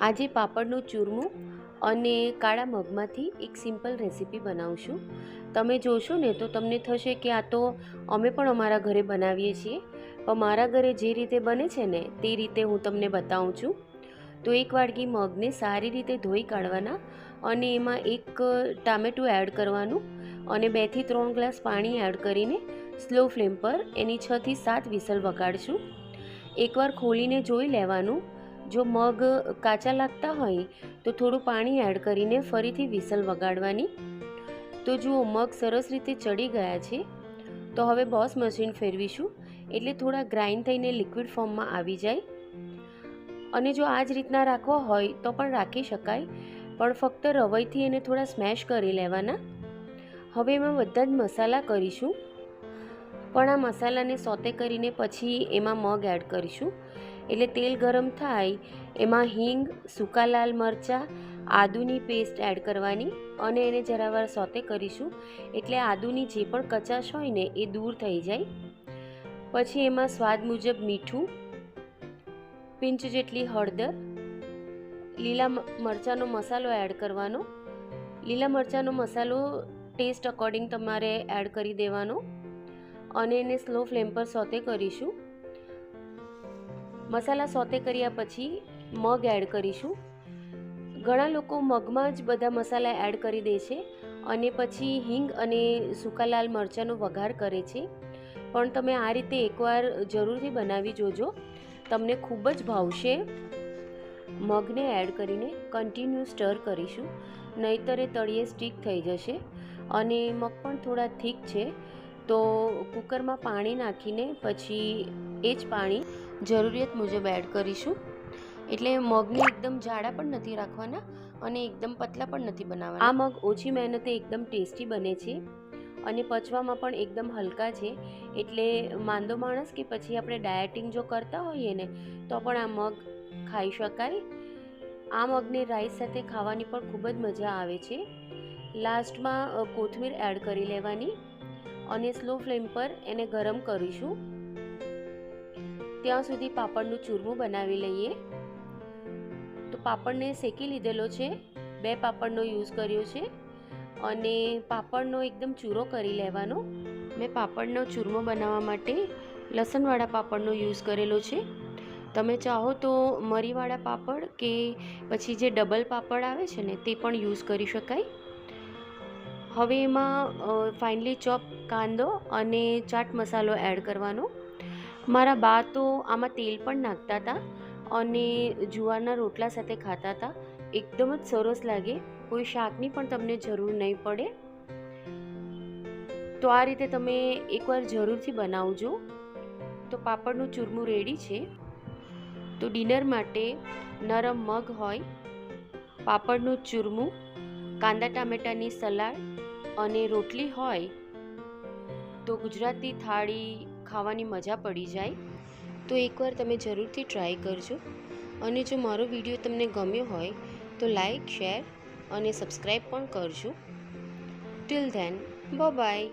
આજે પાપડનું ચૂરમું અને કાળા મગમાંથી એક સિમ્પલ રેસીપી બનાવશું. તમે જોશો ને તો તમને થશે કે આ તો અમે પણ અમારા ઘરે બનાવીએ છીએ. પણ મારા ઘરે જે રીતે બને છે ને તે રીતે હું તમને બતાવું છું. તો એક વાડકી મગને સારી રીતે ધોઈ કાઢવાના અને એમાં એક ટામેટું એડ કરવાનું અને બેથી ત્રણ ગ્લાસ પાણી એડ કરીને સ્લો ફ્લેમ પર એની છથી સાત વિસલ વગાડશું. એકવાર ખોલીને જોઈ લેવાનું જો મગ કાચા લાગતા હોય, તો થોડું પાણી એડ કરીને ફરીથી વિસલ વગાડવાની. તો જુઓ, મગ સરસ રીતે ચડી ગયા છે. તો હવે બોસ મશીન ફેરવીશું. એટલે થોડા ગ્રાઇન્ડ થઈને લિક્વિડ ફોર્મમાં આવી જાય. અને જો આ જ રીતના રાખવા હોય, તો પણ રાખી શકાય. પણ ફક્ત રવૈથી એને થોડા સ્મેશ કરી લેવાના. હવે એમાં બધા જ મસાલા કરીશું. પણ આ મસાલાને સોતે કરીને પછી એમાં મગ એડ કરીશું. એટલે તેલ ગરમ થાય, એમાં હિંગ, સૂકા લાલ મરચાં, આદુની પેસ્ટ એડ કરવાની અને એને જરાવાર સોતે કરીશું. એટલે આદુની જે પણ કચાશ હોય ને એ દૂર થઈ જાય. પછી એમાં સ્વાદ મુજબ મીઠું, પિંચ જેટલી હળદર, લીલા મરચાંનો મસાલો એડ કરવાનો. લીલા મરચાંનો મસાલો ટેસ્ટ અકોર્ડિંગ તમારે એડ કરી દેવાનો. અને એને સ્લો ફ્લેમ પર સોતે કરીશું. મસાલા સોતે કર્યા પછી મગ એડ કરીશું. ઘણા લોકો મગમાં જ બધા મસાલા એડ કરી દે છે અને પછી હિંગ અને સૂકા લાલ મરચાંનો વઘાર કરે છે. પણ તમે આ રીતે એકવાર જરૂરથી બનાવી જોજો. તમને ખૂબ જ ભાવશે મગને એડ કરીને કન્ટિન્યુ સ્ટર કરીશું. નહીતર એ તળિયે સ્ટીક થઈ જશે અને મગ પણ થોડા થીક છે. તો કુકરમાં પાણી નાખીને પછી એ જ પાણી જરૂરિયાત મુજબ એડ કરીશું. એટલે મગને એકદમ જાડા પણ નથી રાખવાના અને એકદમ પતલા પણ નથી બનાવવાના. આ મગ ઓછી મહેનતે એકદમ ટેસ્ટી બને છે અને પચવામાં પણ એકદમ હલકા છે. એટલે માંદો માણસ કે પછી આપણે ડાયટિંગ જો કરતા હોઈએ ને, તો પણ આ મગ ખાઈ શકાય. આ મગને રાઈસ સાથે ખાવાની પણ ખૂબ જ મજા આવે છે. લાસ્ટમાં કોથમીર એડ કરી લેવાની. અને સ્લો ફ્લેમ પર એને ગરમ કરીશું. ત્યાં સુધી પાપડનું ચૂરમું બનાવી લઈએ. તો પાપડને શેકી લીધેલો છે. બે પાપડનો યુઝ કર્યો છે. અને પાપડનો એકદમ ચૂરો કરી લેવાનો. મેં પાપડનો ચૂરમો બનાવવા માટે લસણવાળા પાપડનો યુઝ કરેલો છે. તમે ચાહો તો મરીવાળા પાપડ કે પછી જે ડબલ પાપડ આવે છે ને, તે પણ યુઝ કરી શકાય. હવે એમાં ફાઇનલી ચોપ કાંદો અને ચાટ મસાલો એડ કરવાનો. મારા બા તો આમાં તેલ પણ નાખતા હતા અને જુવારના રોટલા સાથે ખાતા હતા એકદમ જ સરસ લાગે. કોઈ શાકની પણ તમને જરૂર નહીં પડે. તો આ રીતે તમે એકવાર જરૂરથી બનાવજો. તો પાપડનું ચૂરમું રેડી છે. તો ડિનર માટે નરમ મગ હોય, પાપડનું ચૂરમું, કાંદા ટામેટાની સલાડ અને રોટલી હોય તો ગુજરાતી થાળી ખાવાની મજા પડી જાય. તો એકવાર તમે જરૂરથી ટ્રાય કરજો. અને જો મારો વીડિયો તમને ગમ્યો હોય તો લાઈક શેર અને સબસ્ક્રાઈબ પણ કરજો. Till then by